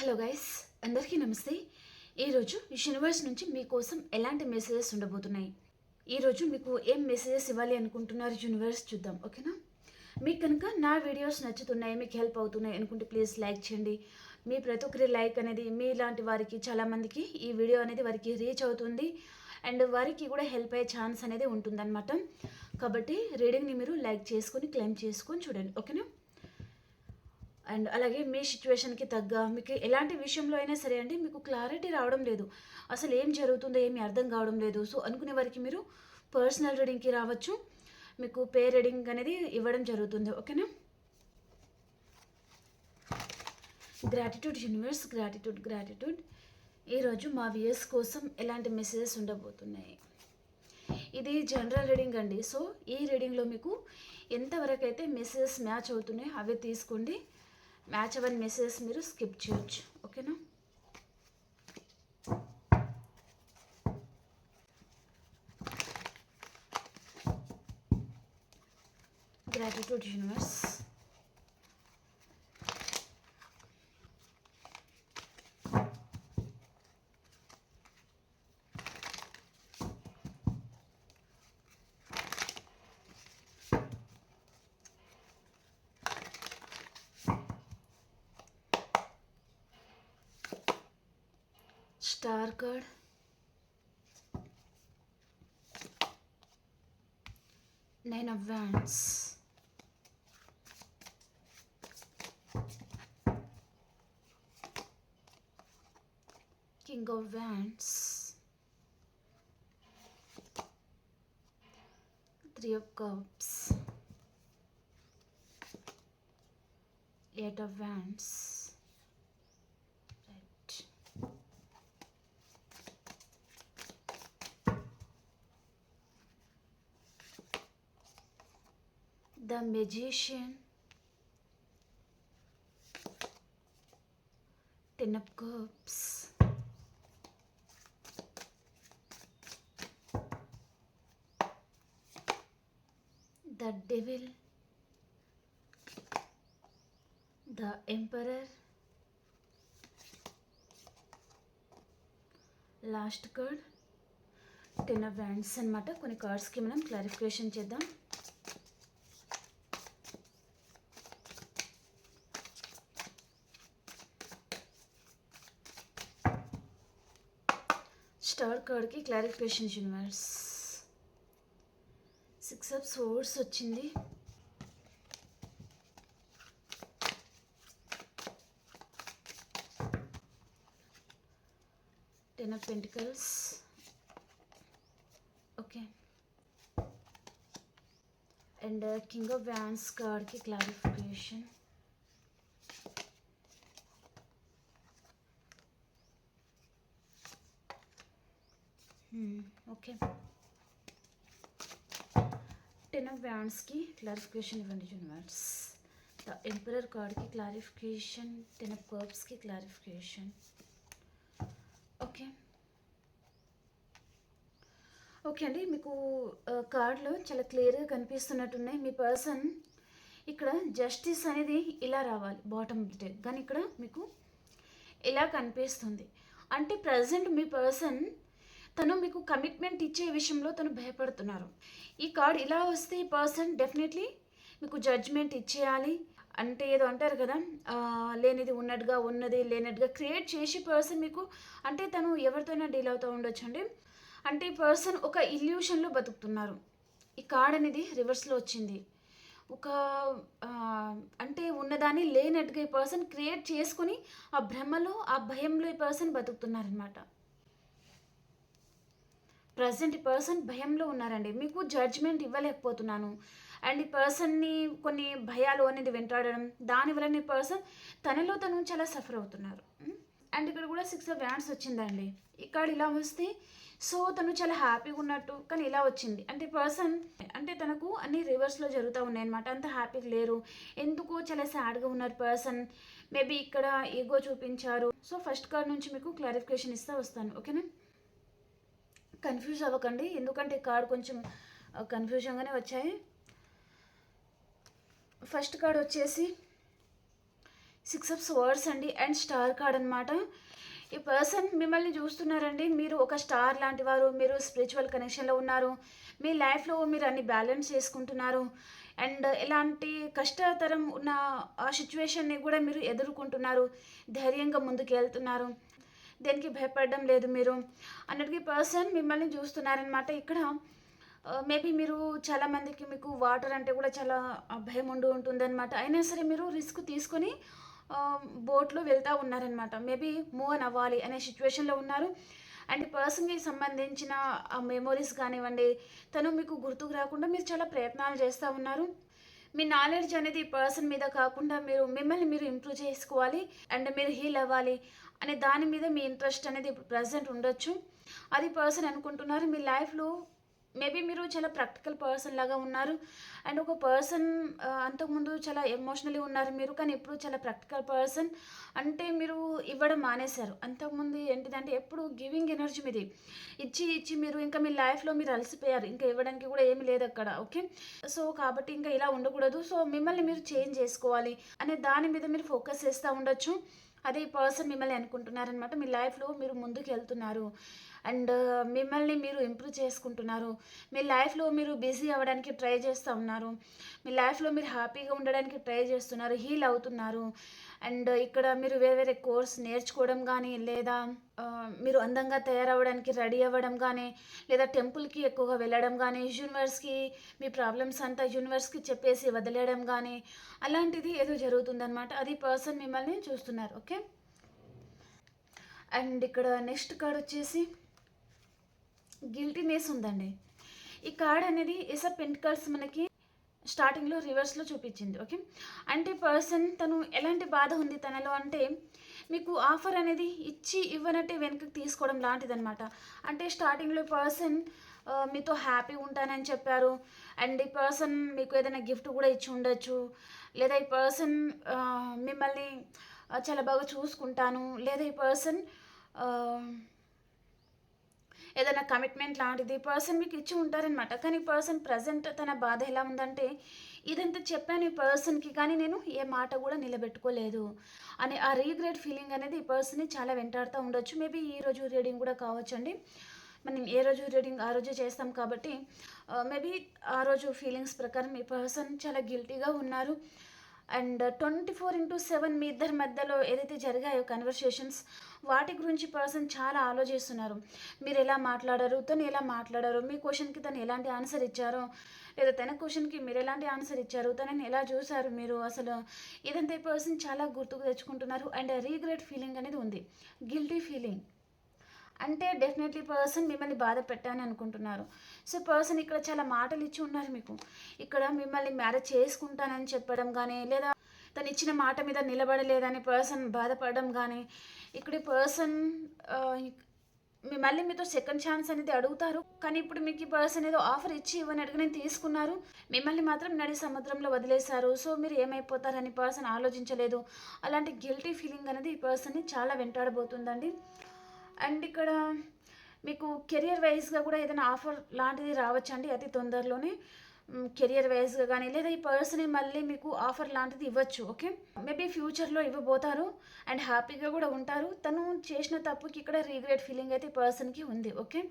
Hello guys అందరికీ నమస్తే. ఈరోజు ఈ యూనివర్స్ నుంచి మీకోసం ఎలాంటి మెసేజెస్ ఉండబోతున్నాయి? ఈరోజు మీకు ఏం మెసేజెస్ ఇవ్వాలి అనుకుంటున్నారు యూనివర్స్ చూద్దాం ఓకేనా మీకు కనుక నా వీడియోస్ నచ్చుతున్నాయి మీకు హెల్ప్ అవుతున్నాయి అనుకుంటే ప్లీజ్ లైక్ చేయండి. మీ ప్రతి ఒక్కరి లైక్ అనేది మీలాంటి వారికి చాలామందికి ఈ వీడియో అనేది వారికి రీచ్ అవుతుంది. అండ్ వారికి కూడా హెల్ప్ అయ్యే ఛాన్స్ అనేది ఉంటుందన్నమాట. కాబట్టి రీడింగ్ని మీరు లైక్ చేసుకొని క్లెయిమ్ చేసుకొని చూడండి ఓకేనా అండ్ అలాగే మీ సిచ్యువేషన్కి తగ్గ మీకు ఎలాంటి విషయంలో అయినా సరే అండి మీకు క్లారిటీ రావడం లేదు. అసలు ఏం జరుగుతుందో ఏమి అర్థం కావడం లేదు. సో అనుకునే వారికి మీరు పర్సనల్ రీడింగ్కి రావచ్చు. మీకు పే రీడింగ్ అనేది ఇవ్వడం జరుగుతుంది. ఓకేనా? Gratitude universe gratitude gratitude. ఈరోజు మా వియర్స్ కోసం ఎలాంటి మెసేజెస్ ఉండబోతున్నాయి? ఇది జనరల్ రీడింగ్ అండి. సో ఈ రీడింగ్లో మీకు ఎంతవరకు అయితే మెసేజెస్ మ్యాచ్ అవుతున్నాయో అవి తీసుకోండి. మ్యాచ్ అవ్వని మెసేజెస్ మీరు స్కిప్ చేయొచ్చు ఓకేనా gratitude universe of Wands. King of Wands. Three of Cups. Eight of Wands. The magician. Ten of cups. The devil. The emperor. Last card ten of wands అనమాట కొన్ని కార్డ్స్కి మనం క్లారిఫికేషన్ చేద్దాం. Star కార్డ్కి clarification universe. Six of swords వచ్చింది. Ten of pentacles okay and king of wands కార్డ్కి clarification. Okay ten of బ్యాండ్స్కి clarification ఇవ్వండి యూనివర్స్ ద ఎంపరర్ కార్డ్కి క్లారిఫికేషన్ టెన్ ఆఫ్ కర్బ్స్కి క్లారిఫికేషన్ ఓకే ఓకే అండి మీకు uh, కార్డ్లో చాలా క్లియర్గా కనిపిస్తున్నట్టున్నాయి. మీ పర్సన్ ఇక్కడ జస్టిస్ అనేది ఇలా రావాలి బాటమ్ కానీ ఇక్కడ మీకు ఇలా కనిపిస్తుంది. అంటే ప్రజెంట్ మీ పర్సన్ తను మీకు కమిట్మెంట్ ఇచ్చే విషయంలో తను భయపడుతున్నారు. ఈ కార్డ్ ఇలా వస్తే ఈ పర్సన్ డెఫినెట్లీ మీకు జడ్జ్మెంట్ ఇచ్చేయాలి. అంటే ఏదో అంటారు కదా లేనిది ఉన్నట్టుగా ఉన్నది లేనట్టుగా క్రియేట్ చేసి పర్సన్ మీకు అంటే తను ఎవరితోనైనా డీల్ అవుతూ ఉండొచ్చు అండి అంటే ఈ పర్సన్ ఒక ఇల్యూషన్లో బతుకుతున్నారు. ఈ కార్డ్ అనేది రివర్స్లో వచ్చింది. ఒక అంటే ఉన్నదాన్ని లేనట్టుగా ఈ పర్సన్ క్రియేట్ చేసుకుని ఆ భ్రమలో ఆ భయంలో ఈ పర్సన్ బతుకుతున్నారనమాట ప్రజెంట్ ఈ పర్సన్ భయంలో ఉన్నారండి. మీకు జడ్జ్మెంట్ ఇవ్వలేకపోతున్నాను. అండ్ ఈ పర్సన్ని కొన్ని భయాలు అనేది వెంటాడడం దానివల్ల ఈ పర్సన్ తనలో తను చాలా సఫర్ అవుతున్నారు. అండ్ ఇక్కడ కూడా సిక్స్ ఆఫ్ హ్యాండ్స్ వచ్చిందండి. ఇక్కడ ఇలా వస్తే సో తను చాలా హ్యాపీగా ఉన్నట్టు కానీ ఇలా వచ్చింది. అంటే పర్సన్ అంటే తనకు అన్ని రివర్స్లో జరుగుతూ ఉన్నాయి అనమాట అంత హ్యాపీగా లేరు. ఎందుకో చాలా సాడ్గా ఉన్నారు పర్సన్. మేబీ ఇక్కడ ఈగో చూపించారు. సో ఫస్ట్ కార్డ్ నుంచి మీకు క్లారిఫికేషన్ ఇస్తా వస్తాను. ఓకేనా? కన్ఫ్యూజ్ అవ్వకండి. ఎందుకంటే కార్డ్ కొంచెం కన్ఫ్యూజన్గానే వచ్చాయి. ఫస్ట్ కార్డ్ వచ్చేసి సిక్స్ ఆఫ్ స్వర్డ్స్ అండి అండ్ స్టార్ కార్డ్ అనమాట ఈ పర్సన్ మిమ్మల్ని చూస్తున్నారండి. మీరు ఒక స్టార్ లాంటి వారు మీరు స్పిరిచువల్ కనెక్షన్లో ఉన్నారు. మీ లైఫ్లో మీరు అన్ని బ్యాలెన్స్ చేసుకుంటున్నారు. అండ్ ఎలాంటి కష్టతరం ఉన్న ఆ సిచ్యువేషన్ని కూడా మీరు ఎదుర్కొంటున్నారు. ధైర్యంగా ముందుకు వెళ్తున్నారు దేనికి భయపడడం లేదు మీరు అన్నిటికీ పర్సన్ మిమ్మల్ని చూస్తున్నారనమాట ఇక్కడ మేబీ మీరు చాలామందికి మీకు వాటర్ అంటే కూడా చాలా భయం ఉండి ఉంటుందన్నమాట. అయినా సరే మీరు రిస్క్ తీసుకొని బోట్లో వెళ్తూ ఉన్నారనమాట మేబీ మూవ్ అని అవ్వాలి అనే సిచ్యువేషన్లో ఉన్నారు. అండ్ పర్సన్కి సంబంధించిన ఆ మెమొరీస్ కానివ్వండి తను మీకు గుర్తుకు రాకుండా మీరు చాలా ప్రయత్నాలు చేస్తూ ఉన్నారు. మీ నాలెడ్జ్ అనేది పర్సన్ మీద కాకుండా మీరు మిమ్మల్ని మీరు ఇంప్రూవ్ చేసుకోవాలి. అండ్ మీరు హీల్ అవ్వాలి. అనే దాని మీద మీ ఇంట్రెస్ట్ అనేది ఇప్పుడు ప్రజెంట్ ఉండొచ్చు. అది పర్సన్ అనుకుంటున్నారు మీ లైఫ్లో మేబీ మీరు చాలా ప్రాక్టికల్ పర్సన్ లాగా ఉన్నారు. అండ్ ఒక పర్సన్ అంతకుముందు చాలా ఎమోషనలీ ఉన్నారు మీరు కానీ ఇప్పుడు చాలా ప్రాక్టికల్ పర్సన్ అంటే మీరు ఇవ్వడం మానేశారు. అంతకుముందు ఏంటిదంటే ఎప్పుడు గివింగ్ ఎనర్జీ మీది. ఇచ్చి ఇచ్చి మీరు ఇంకా మీ లైఫ్లో మీరు అలసిపోయారు. ఇంకా ఇవ్వడానికి కూడా ఏమి లేదు అక్కడ ఓకే? సో కాబట్టి ఇంకా ఇలా ఉండకూడదు. సో మిమ్మల్ని మీరు చేంజ్ చేసుకోవాలి అనే దాని మీద మీరు ఫోకస్ చేస్తూ ఉండొచ్చు. అదే పర్సన్ మిమ్మల్ని అనుకుంటున్నారనమాట మీ లైఫ్లో మీరు ముందుకు వెళ్తున్నారు అండ్ మిమ్మల్ని మీరు ఇంప్రూవ్ చేసుకుంటున్నారు. మీ లైఫ్లో మీరు బిజీ అవ్వడానికి ట్రై చేస్తూ ఉన్నారు. మీ లైఫ్లో మీరు హ్యాపీగా ఉండడానికి ట్రై చేస్తున్నారు హీల్ అవుతున్నారు. అండ్ ఇక్కడ మీరు వేరే వేరే కోర్స్ నేర్చుకోవడం కానీ లేదా మీరు అందంగా తయారవ్వడానికి రెడీ అవ్వడం కానీ లేదా టెంపుల్కి ఎక్కువగా వెళ్ళడం కానీ యూనివర్స్కి మీ ప్రాబ్లమ్స్ అంతా యూనివర్స్కి చెప్పేసి వదిలేయడం కానీ అలాంటిది ఏదో జరుగుతుందనమాట అది పర్సన్ మిమ్మల్ని చూస్తున్నారు ఓకే? అండ్ ఇక్కడ నెక్స్ట్ కార్డ్ వచ్చేసి గిల్టీనెస్ ఉందండి. ఈ కార్డ్ అనేది ఎస్ ఆఫ్ పెంటికల్స్ మనకి స్టార్టింగ్లో రివర్స్లో చూపించింది ఓకే అంటే పర్సన్ తను ఎలాంటి బాధ ఉంది తనలో అంటే మీకు ఆఫర్ అనేది ఇచ్చి ఇవ్వనట్టే వెనక్కి తీసుకోవడం లాంటిదనమాట అంటే స్టార్టింగ్లో పర్సన్ మీతో హ్యాపీ ఉంటానని చెప్పారు. అండ్ ఈ పర్సన్ మీకు ఏదైనా గిఫ్ట్ కూడా ఇచ్చి ఉండొచ్చు. లేదా ఈ పర్సన్ మిమ్మల్ని చాలా బాగా చూసుకుంటాను. లేదా ఈ పర్సన్ ఏదైనా కమిట్మెంట్ లాంటిది పర్సన్ మీకు ఇచ్చి ఉంటారనమాట కానీ పర్సన్ ప్రజెంట్ తన బాధ ఎలా ఉందంటే ఇదంతా చెప్పాను ఈ పర్సన్కి కానీ నేను ఏ మాట కూడా నిలబెట్టుకోలేదు అని ఆ రీగ్రెట్ ఫీలింగ్ అనేది ఈ పర్సన్ని చాలా వెంటాడుతూ ఉండొచ్చు. మేబీ ఈ రోజు రీడింగ్ కూడా కావచ్చండి. మనం ఏ రోజు రీడింగ్ ఆ రోజే చేస్తాం కాబట్టి మేబీ ఆ రోజు ఫీలింగ్స్ ప్రకారం ఈ పర్సన్ చాలా గిల్టీగా ఉన్నారు. And twenty four into seven మీ ఇద్దరి మధ్యలో ఏదైతే జరిగాయో కన్వర్సేషన్స్ వాటి గురించి పర్సన్ చాలా ఆలోచిస్తున్నారు. మీరు ఎలా మాట్లాడారు? తను ఎలా మాట్లాడారు? మీ క్వశ్చన్కి తను ఎలాంటి ఆన్సర్ ఇచ్చారో? లేదా తన క్వశ్చన్కి మీరు ఎలాంటి ఆన్సర్ ఇచ్చారు? తనని ఎలా చూశారు మీరు? అసలు ఇదంతా పర్సన్ చాలా గుర్తుకు తెచ్చుకుంటున్నారు. అండ్ రీగ్రెట్ ఫీలింగ్ అనేది ఉంది. గిల్టీ ఫీలింగ్ అంటే డెఫినెట్లీ పర్సన్ మిమ్మల్ని బాధ పెట్టాలని అనుకుంటున్నారు. సో పర్సన్ ఇక్కడ చాలా మాటలు ఇచ్చి ఉన్నారు మీకు. ఇక్కడ మిమ్మల్ని మ్యారేజ్ చేసుకుంటానని చెప్పడం కానీ లేదా తను ఇచ్చిన మాట మీద నిలబడలేదని పర్సన్ బాధపడడం కానీ ఇక్కడ పర్సన్ మళ్ళీ మీతో సెకండ్ ఛాన్స్ అనేది అడుగుతారు. కానీ ఇప్పుడు మీకు ఈ పర్సన్ ఏదో ఆఫర్ ఇచ్చి ఇవ్వని అడిగి నేను తీసుకున్నారు. మిమ్మల్ని మాత్రం నడి సముద్రంలో వదిలేశారు. సో మీరు ఏమైపోతారని పర్సన్ ఆలోచించలేదు. అలాంటి గిల్టీ ఫీలింగ్ అనేది ఈ పర్సన్ని చాలా వెంటాడబోతుందండి. అండ్ ఇక్కడ మీకు కెరియర్ వైజ్గా కూడా ఏదైనా ఆఫర్ లాంటిది రావచ్చండి అతి తొందరలోనే. కెరియర్ వైజ్గా కానీ లేదా ఈ పర్సన్ మళ్ళీ మీకు ఆఫర్ లాంటిది ఇవ్వచ్చు ఓకే మేబీ ఫ్యూచర్లో ఇవ్వబోతారు అండ్ హ్యాపీగా కూడా ఉంటారు. తను చేసిన తప్పుకి ఇక్కడ రీగ్రెట్ ఫీలింగ్ అయితే పర్సన్కి ఉంది ఓకే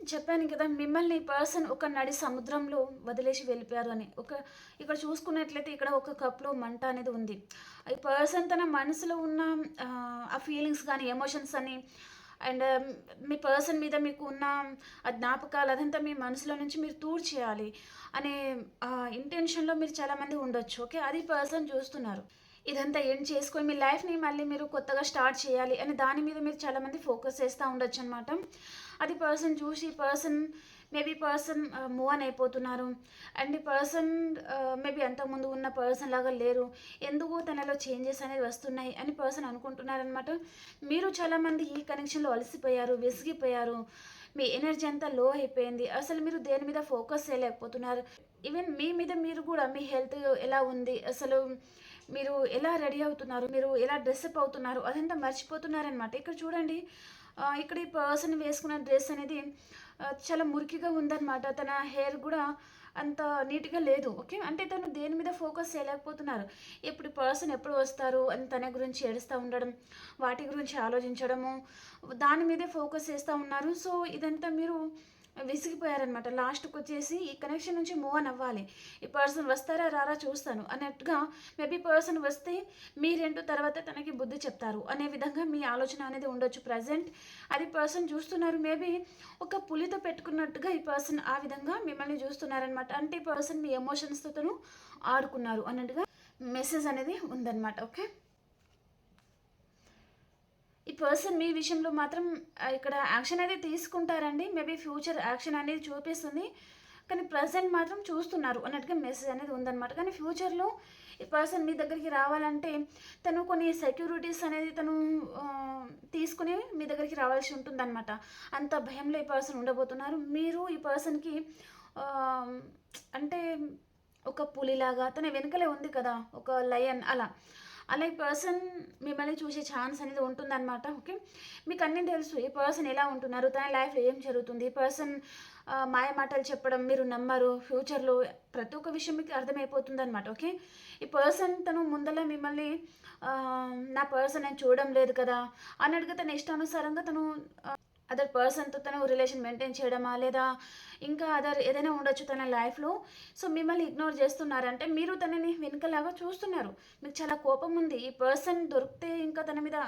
చెప్పాను కదా మిమ్మల్ని పర్సన్ ఒక నడి సముద్రంలో వదిలేసి వెళ్ళిపోయారు అని. ఒక ఇక్కడ చూసుకున్నట్లయితే ఇక్కడ ఒక కప్లో మంట అనేది ఉంది. ఈ పర్సన్ తన మనసులో ఉన్న ఆ ఫీలింగ్స్ కానీ ఎమోషన్స్ అని అండ్ మీ పర్సన్ మీద మీకు ఉన్న ఆ జ్ఞాపకాలు అదంతా మీ మనసులో నుంచి మీరు తూర్ చేయాలి అనే ఇంటెన్షన్లో మీరు చాలామంది ఉండొచ్చు. ఓకే? అది పర్సన్ చూస్తున్నారు. ఇదంతా ఏం చేసుకొని మీ లైఫ్ని మళ్ళీ మీరు కొత్తగా స్టార్ట్ చేయాలి అని దాని మీద మీరు చాలామంది ఫోకస్ చేస్తూ ఉండొచ్చు అనమాట అది పర్సన్ చూసి person maybe person move on అయిపోతున్నారు. అండ్ ఈ పర్సన్ మేబీ అంతకుముందు ఉన్న పర్సన్ లాగా లేరు. ఎందుకు తనలో చేంజెస్ అనేది వస్తున్నాయి అని పర్సన్ అనుకుంటున్నారనమాట మీరు చాలామంది ఈ కనెక్షన్లో అలసిపోయారు విసిగిపోయారు. మీ ఎనర్జీ అంతా లో అయిపోయింది. అసలు మీరు దేని మీద ఫోకస్ చేయలేకపోతున్నారు? ఈవెన్ మీ మీద మీరు కూడా మీ హెల్త్ ఎలా ఉంది? అసలు మీరు ఎలా రెడీ అవుతున్నారు? మీరు ఎలా డ్రెస్అప్ అవుతున్నారు? అదంతా మర్చిపోతున్నారనమాట ఇక్కడ చూడండి ఇక్కడ ఈ పర్సన్ వేసుకున్న డ్రెస్ అనేది చాలా మురికిగా ఉందన్నమాట. తన హెయిర్ కూడా అంత నీట్గా లేదు ఓకే? అంటే తను దేని మీద ఫోకస్ చేయలేకపోతున్నారు. ఇప్పుడు పర్సన్ ఎప్పుడు వస్తారు? అని తన గురించి ఏడుస్తూ ఉండడం వాటి గురించి ఆలోచించడము దాని మీదే ఫోకస్ చేస్తూ ఉన్నారు. సో ఇదంతా మీరు విసిగిపోయారనమాట లాస్ట్కి వచ్చేసి ఈ కనెక్షన్ నుంచి మూవ్ అని అవ్వాలి. ఈ పర్సన్ వస్తారా రారా చూస్తాను. అన్నట్టుగా మేబీ పర్సన్ వస్తే మీరేంటో తర్వాత తనకి బుద్ధి చెప్తారు. అనే విధంగా మీ ఆలోచన అనేది ఉండొచ్చు. ప్రజెంట్ అది పర్సన్ చూస్తున్నారు. మేబీ ఒక పులితో పెట్టుకున్నట్టుగా ఈ పర్సన్ ఆ విధంగా మిమ్మల్ని చూస్తున్నారనమాట అంటే ఈ పర్సన్ మీ ఎమోషన్స్తో ఆడుకున్నారు అన్నట్టుగా మెసేజ్ అనేది ఉందన్నమాట. ఓకే ఈ పర్సన్ మీ విషయంలో మాత్రం ఇక్కడ యాక్షన్ అనేది తీసుకుంటారండి. మేబీ ఫ్యూచర్ యాక్షన్ అనేది చూపిస్తుంది. కానీ ప్రజెంట్ మాత్రం చూస్తున్నారు. అన్నట్టుగా మెసేజ్ అనేది ఉందన్నమాట. కానీ ఫ్యూచర్లో ఈ పర్సన్ మీ దగ్గరికి రావాలంటే తను కొన్ని సెక్యూరిటీస్ అనేది తను తీసుకుని మీ దగ్గరికి రావాల్సి ఉంటుందన్నమాట. అంత భయంలో ఈ పర్సన్ ఉండబోతున్నారు. మీరు ఈ పర్సన్కి అంటే ఒక పులిలాగా తన వెనుకలే ఉంది కదా ఒక లయన్ అలా. అలా ఈ పర్సన్ మిమ్మల్ని చూసే ఛాన్స్ అనేది ఉంటుందన్నమాట ఓకే మీకు అన్నీ తెలుసు ఈ పర్సన్ ఎలా ఉంటున్నారు తన లైఫ్లో ఏం జరుగుతుంది ఈ పర్సన్ మాయ మాటలు చెప్పడం మీరు నమ్మరు ఫ్యూచర్లో ప్రతి ఒక్క విషయం మీకు అర్థమైపోతుంది అనమాట ఓకే ఈ పర్సన్ తను ముందల మిమ్మల్ని నా పర్సన్ నేను చూడడం లేదు కదా అన్నట్టుగా తన ఇష్టానుసారంగా తను అదర్ పర్సన్తో తను రిలేషన్ మెయింటైన్ చేయడమా లేదా? ఇంకా అదర్ ఏదైనా ఉండొచ్చు తన లైఫ్లో సో మిమ్మల్ని ఇగ్నోర్ చేస్తున్నారంటే మీరు తనని వెనుకలాగా చూస్తున్నారు. మీకు చాలా కోపం ఉంది. ఈ పర్సన్ దొరికితే ఇంకా తన మీద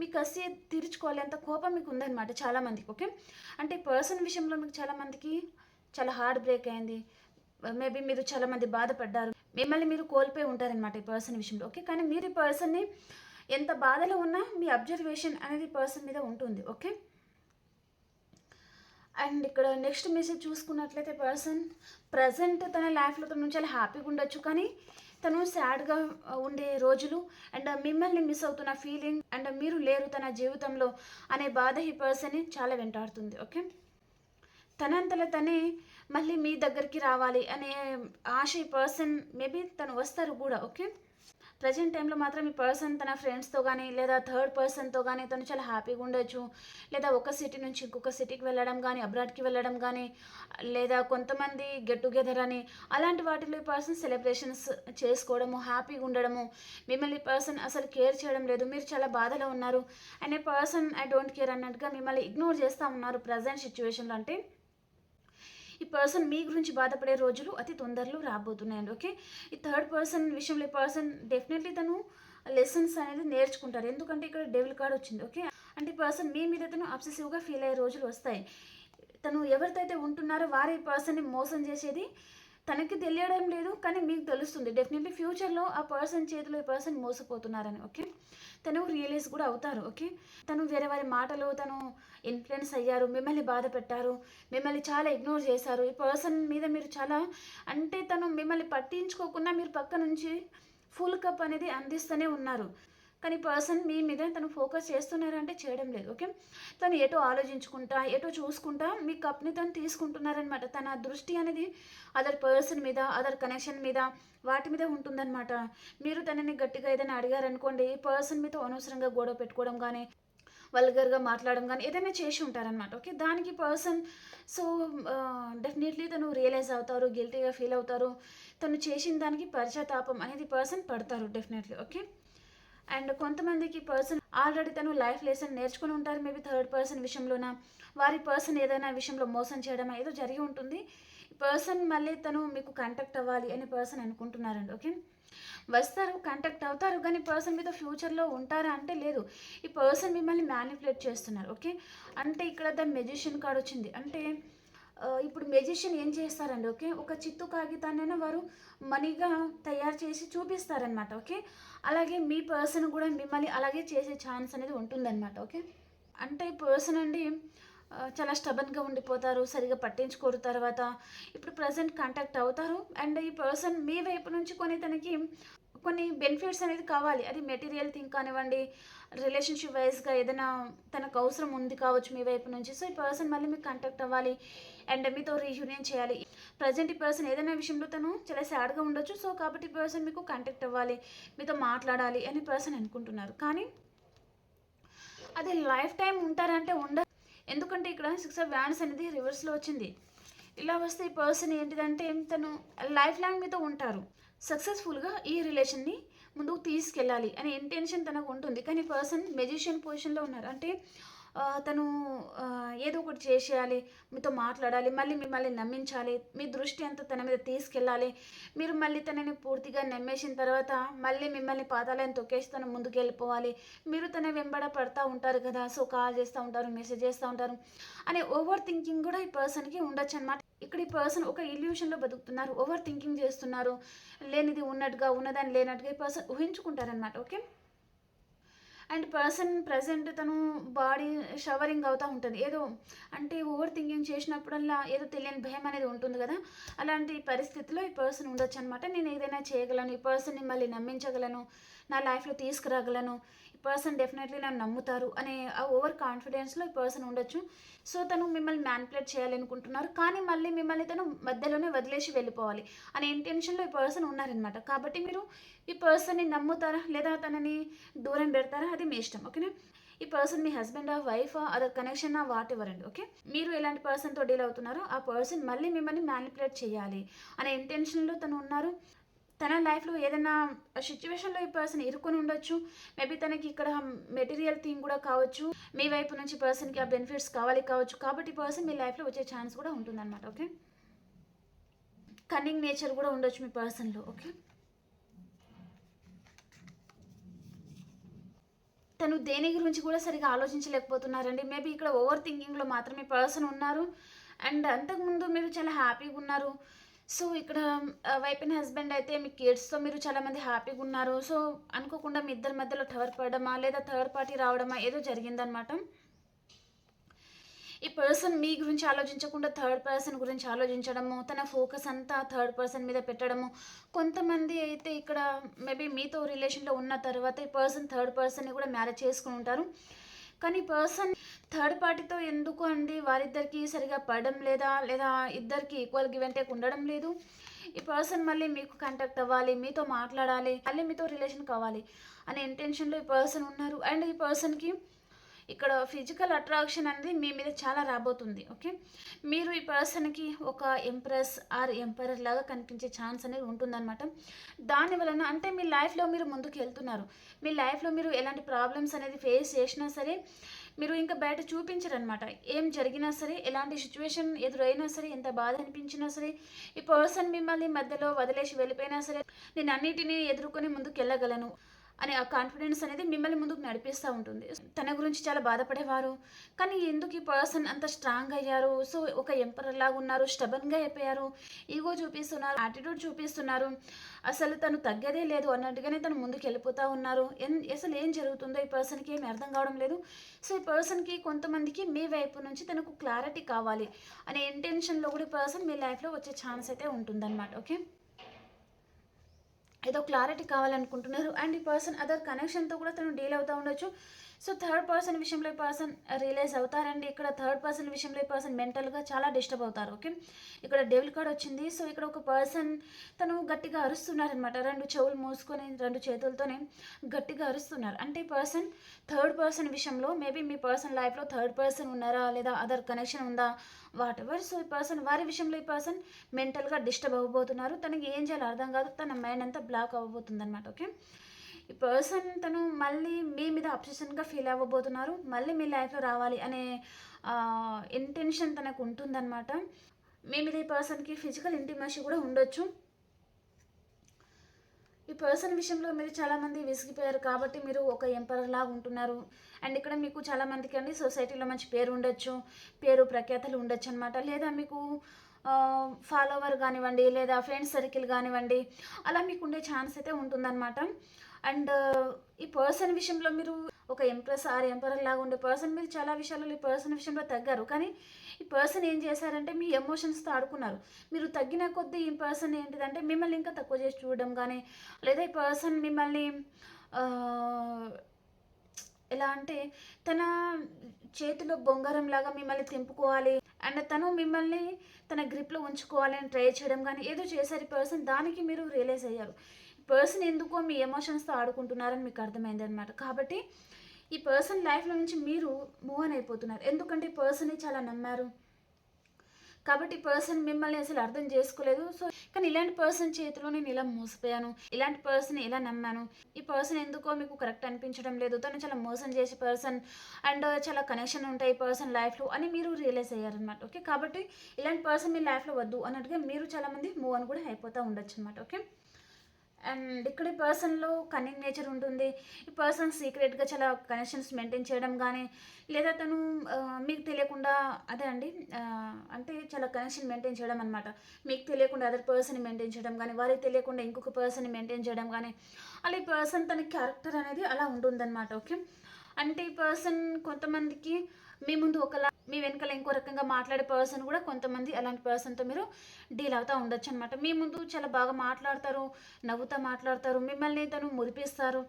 మీ కసి తీర్చుకోవాలి అంత కోపం మీకు ఉందన్నమాట చాలామందికి ఓకే అంటే ఈ పర్సన్ విషయంలో మీకు చాలామందికి చాలా హార్ట్ బ్రేక్ అయింది. మేబీ మీరు చాలామంది బాధపడ్డారు. మిమ్మల్ని మీరు కోల్పోయి ఉంటారనమాట ఈ పర్సన్ విషయంలో ఓకే కానీ మీరు ఈ పర్సన్ని ఎంత బాధలో ఉన్నా మీ అబ్జర్వేషన్ అనేది పర్సన్ మీద ఉంటుంది ఓకే అండ్ ఇక్కడ నెక్స్ట్ మెసేజ్ చూసుకున్నట్లయితే పర్సన్ ప్రజెంట్ తన లైఫ్లో తను చాలా హ్యాపీగా ఉండొచ్చు కానీ తను సాడ్గా ఉండే రోజులు అండ్ మిమ్మల్ని మిస్ అవుతున్న ఫీలింగ్ అండ్ మీరు లేరు తన జీవితంలో అనే బాధ ఈ పర్సన్ని చాలా వెంటాడుతుంది ఓకే? తనంతల తనే మళ్ళీ మీ దగ్గరికి రావాలి అనే ఆశ ఈ పర్సన్ మేబీ తను వస్తారు కూడా ఓకే? ప్రజెంట్ టైంలో మాత్రం ఈ పర్సన్ తన ఫ్రెండ్స్తో కానీ లేదా థర్డ్ పర్సన్తో కానీ తను చాలా హ్యాపీగా ఉండొచ్చు. లేదా ఒక సిటీ నుంచి ఇంకొక సిటీకి వెళ్ళడం కానీ అబ్రాడ్కి వెళ్ళడం కానీ లేదా కొంతమంది గెట్ టుగెదర్ అని అలాంటి వాటిలో ఈ పర్సన్ సెలబ్రేషన్స్ చేసుకోవడము హ్యాపీగా ఉండడము మిమ్మల్ని పర్సన్ అసలు కేర్ చేయడం లేదు మీరు చాలా బాధలో ఉన్నారు అండ్ ఏ పర్సన్ ఐ డోంట్ కేర్ అన్నట్టుగా మిమ్మల్ని ఇగ్నోర్ చేస్తూ ఉన్నారు ప్రజెంట్ సిచ్యువేషన్లో అంటే ఈ పర్సన్ మీ గురించి బాధపడే రోజులు అతి తొందరలో రాబోతున్నాయండి ఓకే ఈ థర్డ్ పర్సన్ విషయంలో ఈ పర్సన్ డెఫినెట్లీ తను లెసన్స్ అనేది నేర్చుకుంటారు. ఎందుకంటే ఇక్కడ డెవిల్ కార్డ్ వచ్చింది ఓకే అంటే ఈ పర్సన్ మీ మీద తను అబ్సెసివ్గా ఫీల్ అయ్యే రోజులు వస్తాయి. తను ఎవరితో ఉంటున్నారో వారి ఈ పర్సన్ని మోసం చేసేది తనకి తెలియడం లేదు కానీ మీకు తెలుస్తుంది. డెఫినెట్లీ ఫ్యూచర్లో ఆ పర్సన్ చేతిలో ఈ పర్సన్ మోసపోతున్నారని ఓకే తను రియలైజ్ కూడా అవుతారు ఓకే తను వేరే వారి మాటలు తను ఇన్ఫ్లుయెన్స్ అయ్యారు మిమ్మల్ని బాధ పెట్టారు మిమ్మల్ని చాలా ఇగ్నోర్ చేశారు. ఈ పర్సన్ మీద మీరు చాలా అంటే తను మిమ్మల్ని పట్టించుకోకుండా మీరు పక్క నుంచి ఫుల్ కప్ అనేది అందిస్తూనే ఉన్నారు. కానీ పర్సన్ మీ మీద తను ఫోకస్ చేస్తున్నారంటే చేయడం లేదు ఓకే? తను ఎటో ఆలోచించుకుంటా ఎటో చూసుకుంటా మీ కప్ని తను తీసుకుంటున్నారనమాట. తన దృష్టి అనేది అదర్ పర్సన్ మీద అదర్ కనెక్షన్ మీద వాటి మీద ఉంటుందన్నమాట మీరు తనని గట్టిగా ఏదైనా అడిగారనుకోండి ఈ పర్సన్ మీతో అనవసరంగా గొడవ పెట్టుకోవడం కానీ వల్గర్గా మాట్లాడడం కానీ ఏదైనా చేసి ఉంటారనమాట ఓకే? దానికి పర్సన్ సో డెఫినెట్లీ తను రియలైజ్ అవుతారు గిల్టీగా ఫీల్ అవుతారు. తను చేసిన దానికి పరిచయతాపం అనేది పర్సన్ పడతారు డెఫినెట్లీ ఓకే? అండ్ కొంతమందికి పర్సన్ ఆల్రెడీ తను లైఫ్ లెసన్ నేర్చుకుని ఉంటారు మేబీ థర్డ్ పర్సన్ విషయంలోన వారి పర్సన్ ఏదైనా విషయంలో మోసం చేయడం ఏదో జరిగి ఉంటుంది. పర్సన్ మళ్ళీ తను మీకు కాంటాక్ట్ అవ్వాలి అని పర్సన్ అనుకుంటున్నారండి ఓకే? వస్తారు కాంటాక్ట్ అవుతారు కానీ పర్సన్ మీతో ఫ్యూచర్లో ఉంటారా అంటే లేదు. ఈ పర్సన్ మిమ్మల్ని మ్యానిపులేట్ చేస్తున్నారు ఓకే? అంటే ఇక్కడ ద మెజిషియన్ కార్డ్ వచ్చింది. అంటే ఇప్పుడు మెజిషియన్ ఏం చేస్తారండి ఓకే? ఒక చిత్తు కాగితాన్నైనా వారు మనీగా తయారు చేసి చూపిస్తారనమాట ఓకే? అలాగే మీ పర్సన్ కూడా మిమ్మల్ని అలాగే చేసే ఛాన్స్ అనేది ఉంటుందన్నమాట ఓకే అంటే ఈ పర్సన్ అండి చాలా స్టబన్గా ఉండిపోతారు సరిగా పట్టించుకోరు తర్వాత. ఇప్పుడు ప్రజెంట్ కాంటాక్ట్ అవుతారు అండ్ ఈ పర్సన్ మీ వైపు నుంచి కొన్ని తనకి కొన్ని బెనిఫిట్స్ అనేది కావాలి. అది మెటీరియల్ థింగ్ కానివ్వండి రిలేషన్షిప్ వైజ్గా ఏదైనా తనకు అవసరం ఉంది కావచ్చు మీ వైపు నుంచి. సో ఈ పర్సన్ మళ్ళీ మీకు కాంటాక్ట్ అవ్వాలి అండ్ మీతో రీయూనియన్ చేయాలి. ప్రజెంట్ ఈ పర్సన్ ఏదైనా విషయంలో తను చాలా సాడ్గా ఉండొచ్చు. సో కాబట్టి ఈ పర్సన్ మీకు కాంటాక్ట్ అవ్వాలి మీతో మాట్లాడాలి అని పర్సన్ అనుకుంటున్నారు. కానీ అది లైఫ్ టైం ఉంటారంటే ఉండ ఎందుకంటే ఇక్కడ సిక్స్ ఆఫ్ వ్యాన్స్ అనేది రివర్స్లో వచ్చింది. ఇలా వస్తే ఈ పర్సన్ ఏంటిదంటే తను లైఫ్ లాంగ్ మీతో ఉంటారు. సక్సెస్ఫుల్గా ఈ రిలేషన్ని ముందుకు తీసుకెళ్ళాలి అనే ఇంటెన్షన్ తనకు ఉంటుంది. కానీ పర్సన్ మెజిషియన్ పొజిషన్లో ఉన్నారు. అంటే తను ఏదో ఒకటి చేసేయాలి మీతో మాట్లాడాలి మళ్ళీ మిమ్మల్ని నమ్మించాలి మీ దృష్టి అంతా తన మీద తీసుకెళ్ళాలి. మీరు మళ్ళీ తనని పూర్తిగా నమ్మేసిన తర్వాత మళ్ళీ మిమ్మల్ని పాతాలని తొక్కేసి తను ముందుకు వెళ్ళిపోవాలి మీరు తన వెంబడ పడతా ఉంటారు కదా సో కాల్ చేస్తూ ఉంటారు మెసేజ్ చేస్తూ ఉంటారు అనే ఓవర్ థింకింగ్ కూడా ఈ పర్సన్కి ఉండొచ్చు అనమాట ఇక్కడ ఈ పర్సన్ ఒక ఇల్యూషన్లో బతుకుతున్నారు ఓవర్ థింకింగ్ చేస్తున్నారు లేనిది ఉన్నట్టుగా ఉన్నదాన్ని లేనట్టుగా ఈ పర్సన్ ఊహించుకుంటారనమాట ఓకే? అండ్ పర్సన్ ప్రజెంట్ తను బాడీ షవరింగ్ అవుతూ ఉంటుంది. ఏదో అంటే ఓవర్ థింకింగ్ చేసినప్పుడల్లా ఏదో తెలియని భయం అనేది ఉంటుంది కదా. అలాంటి పరిస్థితిలో ఈ పర్సన్ ఉండొచ్చు అనమాట నేను ఏదైనా చేయగలను ఈ పర్సన్ని మళ్ళీ నమ్మించగలను నా లైఫ్లో తీసుకురాగలను పర్సన్ డెఫినెట్లీ నన్ను నమ్ముతారు అనే ఆ ఓవర్ కాన్ఫిడెన్స్లో ఈ పర్సన్ ఉండొచ్చు. సో తను మిమ్మల్ని మ్యాన్పులేట్ చేయాలనుకుంటున్నారు. కానీ మళ్ళీ మిమ్మల్ని తను మధ్యలోనే వదిలేసి వెళ్ళిపోవాలి అనే ఇంటెన్షన్లో ఈ పర్సన్ ఉన్నారనమాట కాబట్టి మీరు ఈ పర్సన్ని నమ్ముతారా? లేదా తనని దూరం పెడతారా? అది మీ ఇష్టం ఓకేనా ఈ పర్సన్ మీ హస్బెండ్ ఆ వైఫ్ అదర్ కనెక్షన్ ఆ వాట్ ఎవర్ అండి ఓకే మీరు ఎలాంటి పర్సన్తో డీల్ అవుతున్నారో ఆ పర్సన్ మళ్ళీ మిమ్మల్ని మ్యానిపులేట్ చేయాలి అనే ఇంటెన్షన్లో తను ఉన్నారు. తన లైఫ్లో ఏదైనా సిచ్యువేషన్లో ఈ పర్సన్ ఇరుకొని ఉండొచ్చు. మేబీ తనకి ఇక్కడ మెటీరియల్ థింగ్ కూడా కావచ్చు. మీ వైపు నుంచి పర్సన్కి ఆ బెనిఫిట్స్ కావాలి కావచ్చు. కాబట్టి పర్సన్ మీ లైఫ్లో వచ్చే ఛాన్స్ కూడా ఉంటుందన్నమాట ఓకే? కన్నింగ్ నేచర్ కూడా ఉండొచ్చు మీ పర్సన్లో ఓకే? తను దేని గురించి కూడా సరిగా ఆలోచించలేకపోతున్నారండి. మేబీ ఇక్కడ ఓవర్ థింకింగ్లో మాత్రమే పర్సన్ ఉన్నారు. అండ్ అంతకుముందు మీరు చాలా హ్యాపీగా ఉన్నారు. సో ఇక్కడ వైఫ్ అండ్ హస్బెండ్ అయితే మీ కిడ్స్తో మీరు చాలామంది హ్యాపీగా ఉన్నారు. సో అనుకోకుండా మీ ఇద్దరి మధ్యలో టవర్ పడడమా లేదా థర్డ్ పార్టీ రావడమా ఏదో జరిగిందనమాట ఈ పర్సన్ మీ గురించి ఆలోచించకుండా థర్డ్ పర్సన్ గురించి ఆలోచించడము తన ఫోకస్ అంతా థర్డ్ పర్సన్ మీద పెట్టడము. కొంతమంది అయితే ఇక్కడ మేబీ మీతో రిలేషన్లో ఉన్న తర్వాత ఈ పర్సన్ థర్డ్ పర్సన్ని కూడా మ్యారేజ్ చేసుకుని ఉంటారు. కానీ పర్సన్ థర్డ్ పార్టీతో ఎందుకు అండి? వారిద్దరికి సరిగా పడడం లేదా? లేదా ఇద్దరికి ఈక్వల్ గివ్ అండ్ టేక్ ఉండడం లేదు? ఈ పర్సన్ మళ్ళీ మీకు కాంటాక్ట్ అవ్వాలి మీతో మాట్లాడాలి మళ్ళీ మీతో రిలేషన్ కావాలి అనే ఇంటెన్షన్లో ఈ పర్సన్ ఉన్నారు. అండ్ ఈ పర్సన్కి ఇక్కడ ఫిజికల్ అట్రాక్షన్ అనేది మీ మీద చాలా రాబోతుంది ఓకే మీరు ఈ పర్సన్కి ఒక ఎంప్రెస్ ఆర్ ఎంపైరర్ లాగా కనిపించే ఛాన్స్ అనేది ఉంటుందన్నమాట. దాని వలన అంటే మీ లైఫ్లో మీరు ముందుకు వెళ్తున్నారు. మీ లైఫ్లో మీరు ఎలాంటి ప్రాబ్లమ్స్ అనేది ఫేస్ చేసినా సరే మీరు ఇంకా బయట చూపించరనమాట ఏం జరిగినా సరే ఎలాంటి సిచ్యువేషన్ ఎదురైనా సరే ఎంత బాధ అనిపించినా సరే ఈ పర్సన్ మిమ్మల్ని మధ్యలో వదిలేసి వెళ్ళిపోయినా సరే నేను అన్నిటినీ ఎదుర్కొని ముందుకు వెళ్ళగలను. అనే ఆ కాన్ఫిడెన్స్ అనేది మిమ్మల్ని ముందుకు నడిపిస్తూ ఉంటుంది. తన గురించి చాలా బాధపడేవారు. కానీ ఎందుకు ఈ పర్సన్ అంత స్ట్రాంగ్ అయ్యారు? సో ఒక ఎంపరర్ లాగా ఉన్నారు స్టబన్గా అయిపోయారు. ఈగో చూపిస్తున్నారు యాటిట్యూడ్ చూపిస్తున్నారు. అసలు తను తగ్గదే లేదు అన్నట్టుగానే తను ముందుకు వెళ్ళిపోతూ ఉన్నారు. ఎన్ అసలు ఏం జరుగుతుందో ఈ పర్సన్కి ఏమి అర్థం కావడం లేదు. సో ఈ పర్సన్కి కొంతమందికి మీ వైపు నుంచి తనకు క్లారిటీ కావాలి అనే ఇంటెన్షన్లో కూడా పర్సన్ మీ లైఫ్లో వచ్చే ఛాన్స్ అయితే ఉంటుందన్నమాట. ఓకే ఏదో క్లారిటీ కావాలనుకుంటున్నారు. అండ్ ఈ పర్సన్ అదర్ కనెక్షన్తో కూడా తను డీల్ అవుతూ ఉండొచ్చు. సో థర్డ్ పర్సన్ విషయంలో ఈ పర్సన్ రియలైజ్ అవుతారండి. ఇక్కడ థర్డ్ పర్సన్ విషయంలో ఈ పర్సన్ మెంటల్గా చాలా డిస్టర్బ్ అవుతారు ఓకే ఇక్కడ డెవిల్ కార్డ్ వచ్చింది. సో ఇక్కడ ఒక పర్సన్ తను గట్టిగా అరుస్తున్నారనమాట రెండు చెవులు మూసుకొని రెండు చేతులతోనే గట్టిగా అరుస్తున్నారు. అంటే పర్సన్ థర్డ్ పర్సన్ విషయంలో మేబీ మీ పర్సన్ లైఫ్లో థర్డ్ పర్సన్ ఉన్నారా? లేదా అదర్ కనెక్షన్ ఉందా? వాట్ ఎవర్ సో ఈ పర్సన్ వారి విషయంలో ఈ పర్సన్ మెంటల్గా డిస్టర్బ్ అవ్వబోతున్నారు. తనకి ఏం చేయాలో అర్థం కాదు. తన మైండ్ అంతా బ్లాక్ అవ్వబోతుంది అనమాట ఓకే ఈ పర్సన్ తను మళ్ళీ మీ మీద అప్సెషన్గా ఫీల్ అవ్వబోతున్నారు. మళ్ళీ మీ లైఫ్లో రావాలి అనే ఇంటెన్షన్ తనకు ఉంటుందన్నమాట. మీ మీద ఈ పర్సన్కి ఫిజికల్ ఇంటిమేషన్ కూడా ఉండొచ్చు. ఈ పర్సన్ విషయంలో మీరు చాలామంది విసిగిపోయారు కాబట్టి మీరు ఒక ఎంపరర్ లాగా ఉంటున్నారు. అండ్ ఇక్కడ మీకు చాలామందికి అండి సొసైటీలో మంచి పేరు ఉండొచ్చు పేరు ప్రఖ్యాతలు ఉండొచ్చు అనమాట లేదా మీకు ఫాలోవర్ కానివ్వండి లేదా ఫ్రెండ్స్ సర్కిల్ కానివ్వండి అలా మీకు ఉండే ఛాన్స్ అయితే ఉంటుందన్నమాట. అండ్ ఈ పర్సన్ విషయంలో మీరు ఒక ఎంప్రెస్ ఆర్ ఎంపరర్ లాగా ఉండే పర్సన్ మీరు చాలా విషయాలలో ఈ పర్సన్ విషయంలో తగ్గారు. కానీ ఈ పర్సన్ ఏం చేశారంటే మీ ఎమోషన్స్తో ఆడుకున్నారు. మీరు తగ్గిన కొద్దీ ఈ పర్సన్ ఏంటిదంటే మిమ్మల్ని ఇంకా తక్కువ చేసి చూడడం కానీ లేదా ఈ పర్సన్ మిమ్మల్ని ఎలా అంటే తన చేతిలో బొంగారం లాగా మిమ్మల్ని తెంపుకోవాలి. అండ్ తను మిమ్మల్ని తన గ్రిప్లో ఉంచుకోవాలి అని ట్రై చేయడం కానీ ఏదో చేశారు ఈ పర్సన్ దానికి మీరు రియలైజ్ అయ్యారు. పర్సన్ ఎందుకో మీ ఎమోషన్స్తో ఆడుకుంటున్నారని మీకు అర్థమైంది అనమాట కాబట్టి ఈ పర్సన్ లైఫ్లో నుంచి మీరు మూవ్ అని అయిపోతున్నారు. ఎందుకంటే ఈ పర్సన్ని చాలా నమ్మారు. కాబట్టి పర్సన్ మిమ్మల్ని అసలు అర్థం చేసుకోలేదు. సో కానీ ఇలాంటి పర్సన్ చేతిలో నేను ఇలా మోసపోయాను. ఇలాంటి పర్సన్ ఇలా నమ్మాను. ఈ పర్సన్ ఎందుకో మీకు కరెక్ట్ అనిపించడం లేదు. తను చాలా మోసం చేసే పర్సన్ అండ్ చాలా కనెక్షన్ ఉంటాయి ఈ పర్సన్ లైఫ్లో అని మీరు రియలైజ్ అయ్యారనమాట ఓకే కాబట్టి ఇలాంటి పర్సన్ మీ లైఫ్లో వద్దు అన్నట్టుగా మీరు చాలామంది మూవ్ అని కూడా అయిపోతూ ఉండొచ్చు అనమాట ఓకే అండ్ ఇక్కడ ఈ పర్సన్లో కన్నింగ్ నేచర్ ఉంటుంది. ఈ పర్సన్ సీక్రెట్గా చాలా కనెక్షన్స్ మెయింటైన్ చేయడం కానీ లేదా తను మీకు తెలియకుండా అదే అండి అంటే చాలా కనెక్షన్ మెయింటైన్ చేయడం అనమాట మీకు తెలియకుండా అదర్ పర్సన్ మెయింటైన్ చేయడం కానీ వారికి తెలియకుండా ఇంకొక పర్సన్ మెయింటైన్ చేయడం కానీ అలా ఈ పర్సన్ తన క్యారెక్టర్ అనేది అలా ఉంటుందన్నమాట ఓకే అంటే ఈ పర్సన్ కొంతమందికి మీ ముందు ఒకలా మీ వెనకాల ఇంకో రకంగా మాట్లాడే పర్సన్ కూడా కొంతమంది అలాంటి పర్సన్తో మీరు డీల్ అవుతూ ఉండొచ్చు అనమాట మీ ముందు చాలా బాగా మాట్లాడతారు నవ్వుతూ మాట్లాడతారు మిమ్మల్ని తను మురిపిస్తారు.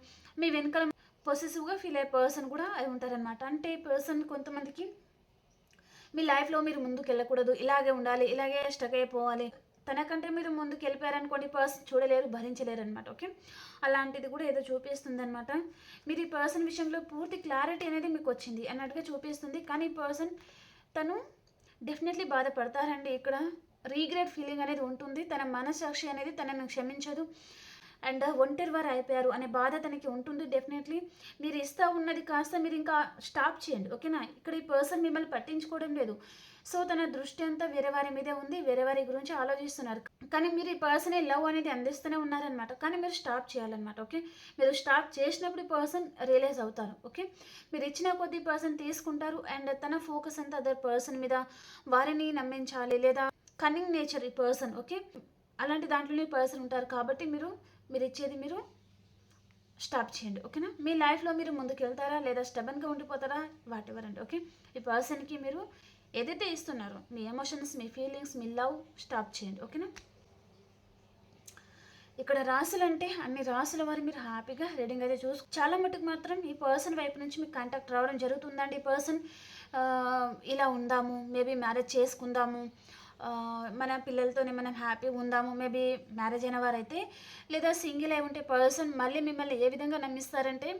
మీ వెనకాల పొసెసివ్గా ఫీల్ అయ్యే పర్సన్ కూడా అయి ఉంటారనమాట అంటే పర్సన్ కొంతమందికి మీ లైఫ్లో మీరు ముందుకు వెళ్ళకూడదు ఇలాగే ఉండాలి ఇలాగే స్టక్ అయిపోవాలి. తనకంటే మీరు ముందుకు వెళ్ళిపోయారనుకోండి పర్సన్ చూడలేరు భరించలేరు అనమాట ఓకే అలాంటిది కూడా ఏదో చూపిస్తుంది అనమాట మీరు ఈ పర్సన్ విషయంలో పూర్తి క్లారిటీ అనేది మీకు వచ్చింది అన్నట్టుగా చూపిస్తుంది. కానీ ఈ పర్సన్ తను డెఫినెట్లీ బాధపడతారండి. ఇక్కడ రీగ్రెట్ ఫీలింగ్ అనేది ఉంటుంది. తన మనసాక్షి అనేది తనను క్షమించదు. అండ్ ఒంటరి వారు అయిపోయారు అనే బాధ తనకి ఉంటుంది డెఫినెట్లీ మీరు ఇస్తా ఉన్నది కాస్త మీరు ఇంకా స్టాప్ చేయండి ఓకేనా ఇక్కడ ఈ పర్సన్ మిమ్మల్ని పట్టించుకోవడం లేదు. సో తన దృష్టి అంతా వేరే వారి మీదే ఉంది వేరే వారి గురించి ఆలోచిస్తున్నారు. కానీ మీరు ఈ పర్సన్ లవ్ అనేది అందిస్తూనే ఉన్నారనమాట కానీ మీరు స్టాప్ చేయాలన్నమాట ఓకే మీరు స్టాప్ చేసినప్పుడు ఈ పర్సన్ రియలైజ్ అవుతారు ఓకే మీరు ఇచ్చిన కొద్ది పర్సన్ తీసుకుంటారు అండ్ తన ఫోకస్ అంతా అదర్ పర్సన్ మీద వారిని నమ్మించాలి లేదా కన్నింగ్ నేచర్ ఈ పర్సన్ ఓకే అలాంటి దాంట్లోనే పర్సన్ ఉంటారు కాబట్టి మీరు మీరు ఇచ్చేది మీరు స్టాప్ చేయండి ఓకేనా మీ లైఫ్లో మీరు ముందుకు వెళ్తారా లేదా స్టబన్గా ఉండిపోతారా? వాట్ ఎవర్ అండి ఓకే ఈ పర్సన్కి మీరు ఏదైతే ఇస్తున్నారో మీ ఎమోషన్స్ మీ ఫీలింగ్స్ మీ లవ్ స్టాప్ చేయండి ఓకేనా ఇక్కడ రాసులు అంటే అన్ని రాసుల వారు మీరు హ్యాపీగా రీడింగ్ అయితే చూసు చాలా మటుకు మాత్రం ఈ పర్సన్ వైపు నుంచి మీకు కాంటాక్ట్ రావడం జరుగుతుందండి. ఈ పర్సన్ ఇలా ఉందాము మేబీ మ్యారేజ్ చేసుకుందాము మన పిల్లలతోనే మనం హ్యాపీగా ఉందాము మేబీ మ్యారేజ్ అయిన వారైతే లేదా సింగిల్ అయి ఉంటే పర్సన్ మళ్ళీ మిమ్మల్ని ఏ విధంగా నమ్మిస్తారంటే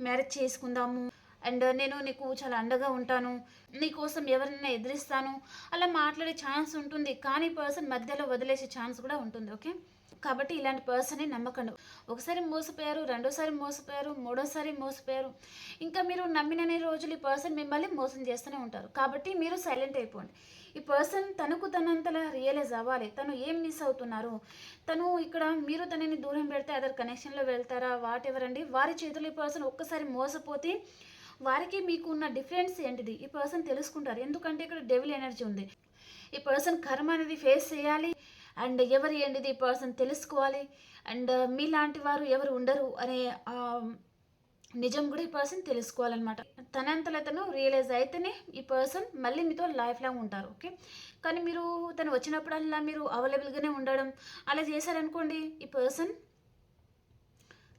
మ్యారేజ్ చేసుకుందాము అండ్ నేను నీకు చాలా అండగా ఉంటాను. నీకోసం ఎవరినైనా ఎదిరిస్తాను. అలా మాట్లాడే ఛాన్స్ ఉంటుంది. కానీ పర్సన్ మధ్యలో వదిలేసే ఛాన్స్ కూడా ఉంటుంది. ఓకే? కాబట్టి ఇలాంటి పర్సన్ని నమ్మకండి. ఒకసారి మోసపోయారు రెండోసారి మోసపోయారు మూడోసారి మోసపోయారు. ఇంకా మీరు నమ్మిననే రోజులు ఈ పర్సన్ మిమ్మల్ని మోసం చేస్తూనే ఉంటారు. కాబట్టి మీరు సైలెంట్ అయిపోండి. ఈ పర్సన్ తనకు తనంతలా రియలైజ్ అవ్వాలి. తను ఏం మిస్ అవుతున్నారు? తను ఇక్కడ మీరు తనని దూరం పెడితే అదర్ కనెక్షన్లో వెళ్తారా? వాట్ ఎవరండి వారి చేతులు ఈ పర్సన్ ఒక్కసారి మోసపోతే వారికి మీకు ఉన్న డిఫరెన్స్ ఏంటిది? ఈ పర్సన్ తెలుసుకుంటారు. ఎందుకంటే ఇక్కడ డెవిల్ ఎనర్జీ ఉంది. ఈ పర్సన్ కర్మ అనేది ఫేస్ చేయాలి. అండ్ ఎవరు ఏంటిది ఈ పర్సన్ తెలుసుకోవాలి. అండ్ uh, మీలాంటి వారు ఎవరు ఉండరు అనే um, నిజం కూడా ఈ పర్సన్ తెలుసుకోవాలన్నమాట. తనంతలో తను రియలైజ్ అయితేనే ఈ పర్సన్ మళ్ళీ మీతో లైఫ్ లాంగ్ ఉంటారు. ఓకే కానీ మీరు తను వచ్చినప్పుడల్లా మీరు అవైలబుల్గానే ఉండడం అలా చేశారనుకోండి ఈ పర్సన్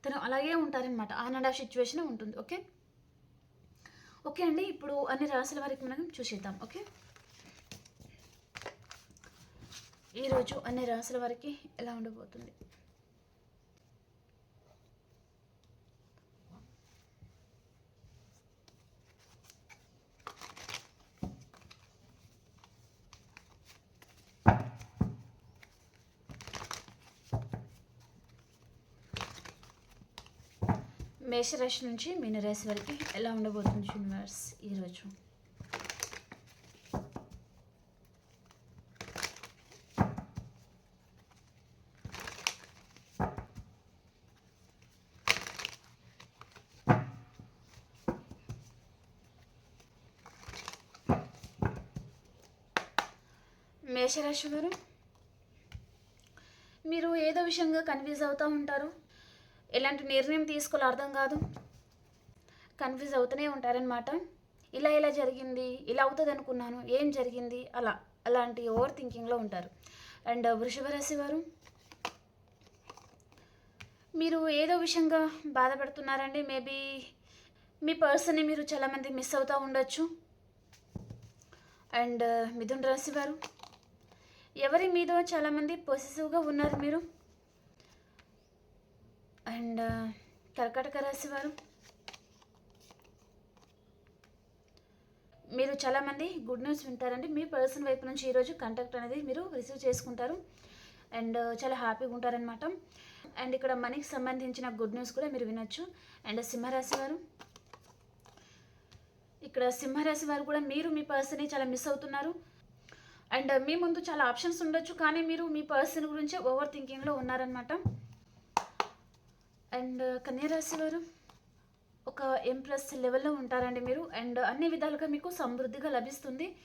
తను అలాగే ఉంటారనమాట ఆన్ అండ్ ఆఫ్ సిచ్యువేషన్ ఉంటుంది. ఓకే ఓకే అండి ఇప్పుడు అన్ని రాసుల వారికి మనం చూసేద్దాం ఓకే? ఈరోజు అన్ని రాసుల వారికి ఎలా ఉండబోతుంది? మేషరాశి నుంచి మీనరాశి వరకు ఎలా ఉండబోతుంది యూనివర్స్ ఈరోజు? మేషరాశి వారు మీరు ఏదో విషయంగా కన్ఫ్యూజ్ అవుతూ ఉంటారు. ఎలాంటి నిర్ణయం తీసుకోవాలో అర్థం కాదు. కన్ఫ్యూజ్ అవుతూనే ఉంటారనమాట ఇలా ఇలా జరిగింది? ఇలా అవుతుంది అనుకున్నాను ఏం జరిగింది? అలా అలాంటి ఓవర్ థింకింగ్లో ఉంటారు. అండ్ వృషభ రాశి వారు మీరు ఏదో విషయంగా బాధపడుతున్నారండి. మేబీ మీ పర్సన్ని మీరు చాలామంది మిస్ అవుతూ ఉండొచ్చు. అండ్ మిథున్ రాశి వారు ఎవరి మీద చాలామంది పొసెసివ్గా ఉన్నారు మీరు? అండ్ కర్కాటక రాశి వారు? మీరు మీరు చాలామంది గుడ్ న్యూస్ వింటారండి. మీ పర్సన్ వైపు నుంచి ఈరోజు కాంటాక్ట్ అనేది మీరు రిసీవ్ చేసుకుంటారు. అండ్ చాలా హ్యాపీగా ఉంటారనమాట అండ్ ఇక్కడ మనీకి సంబంధించిన గుడ్ న్యూస్ కూడా మీరు వినొచ్చు. అండ్ సింహరాశి వారు? ఇక్కడ సింహరాశి వారు కూడా మీరు మీ పర్సన్ని చాలా మిస్ అవుతున్నారు. అండ్ మీ ముందు చాలా ఆప్షన్స్ ఉండొచ్చు కానీ మీరు మీ పర్సన్ గురించి ఓవర్ థింకింగ్లో ఉన్నారనమాట అండ్ కన్యారాశి వారు ఒక ఎంప్రెస్ లెవెల్లో ఉంటారండి మీరు. అండ్ అన్ని విధాలుగా మీకు సమృద్ధిగా లభిస్తుంది.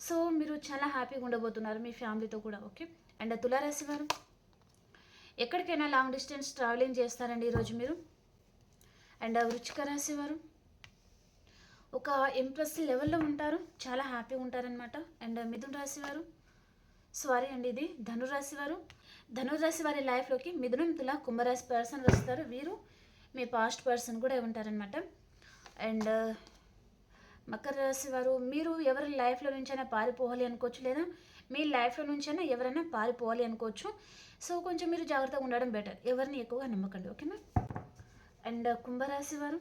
సో మీరు చాలా హ్యాపీగా ఉండబోతున్నారు మీ ఫ్యామిలీతో కూడా ఓకే? అండ్ తులారాశి వారు ఎక్కడికైనా లాంగ్ డిస్టెన్స్ ట్రావెలింగ్ చేస్తారండి ఈరోజు మీరు. అండ్ వృచ్చిక రాశి వారు ఒక ఎంప్రెస్ లెవెల్లో ఉంటారు. చాలా హ్యాపీగా ఉంటారనమాట అండ్ మిథున్ రాశి వారు సారీ అండి ఇది ధనురాశి వారు. ధనురాశి వారి లైఫ్లోకి మిథునం తుల కుంభరాశి పర్సన్ వస్తారు. వీరు మీ పాస్ట్ పర్సన్ కూడా ఉంటారనమాట అండ్ uh, మకర రాశి వారు మీరు ఎవరి లైఫ్లో నుంచైనా పారిపోవాలి అనుకోవచ్చు లేదా మీ లైఫ్లో నుంచైనా ఎవరైనా పారిపోవాలి అనుకోవచ్చు. సో కొంచెం మీరు జాగ్రత్తగా ఉండడం బెటర్ ఎవరిని ఎక్కువగా నమ్మకండి ఓకేనా అండ్ uh, కుంభరాశి వారు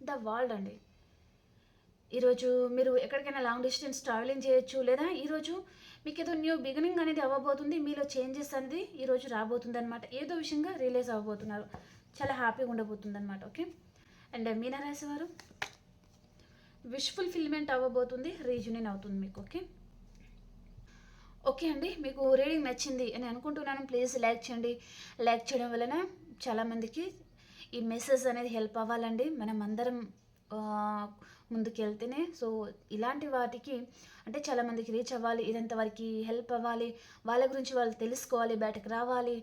ద వరల్డ్ అండి. ఈరోజు మీరు ఎక్కడికైనా లాంగ్ డిస్టెన్స్ ట్రావెలింగ్ చేయొచ్చు లేదా ఈరోజు మీకు ఏదో న్యూ బిగినింగ్ అనేది అవ్వబోతుంది. మీలో చేంజెస్ అనేది ఈరోజు రాబోతుంది అనమాట ఏదో విషయంగా రిలీజ్ అవ్వబోతున్నారు. చాలా హ్యాపీగా ఉండబోతుంది అనమాట ఓకే అండ్ uh, మీనరాశి వారు? విష్ ఫుల్ఫిల్మెంట్ అవ్వబోతుంది రీజునిన్ అవుతుంది మీకు ఓకే ఓకే అండి మీకు రీడింగ్ నచ్చింది అని అనుకుంటున్నాను. ప్లీజ్ లైక్ చేయండి. లైక్ చేయడం వలన చాలామందికి ఈ మెసేజ్ అనేది హెల్ప్ అవ్వాలండి. మనం అందరం ముందుకెళ్తేనే. సో ఇలాంటి వాటికి అంటే చాలామందికి రీచ్ అవ్వాలి ఇదంతా వారికి హెల్ప్ అవ్వాలి వాళ్ళ గురించి వాళ్ళు తెలుసుకోవాలి బయటకు రావాలి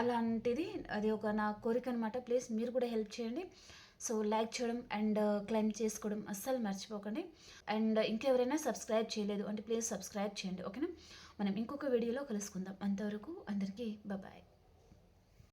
అలాంటిది అది ఒక నా కోరిక అనమాట ప్లీజ్ మీరు కూడా హెల్ప్ చేయండి. సో లైక్ చేయడం అండ్ uh, క్లైమ్ చేసుకోవడం అస్సలు మర్చిపోకండి. అండ్ ఇంకెవరైనా సబ్స్క్రైబ్ చేయలేదు అంటే ప్లీజ్ సబ్స్క్రైబ్ చేయండి ఓకేనా? మనం ఇంకొక వీడియోలో కలుసుకుందాం. అంతవరకు అందరికీ బాయ్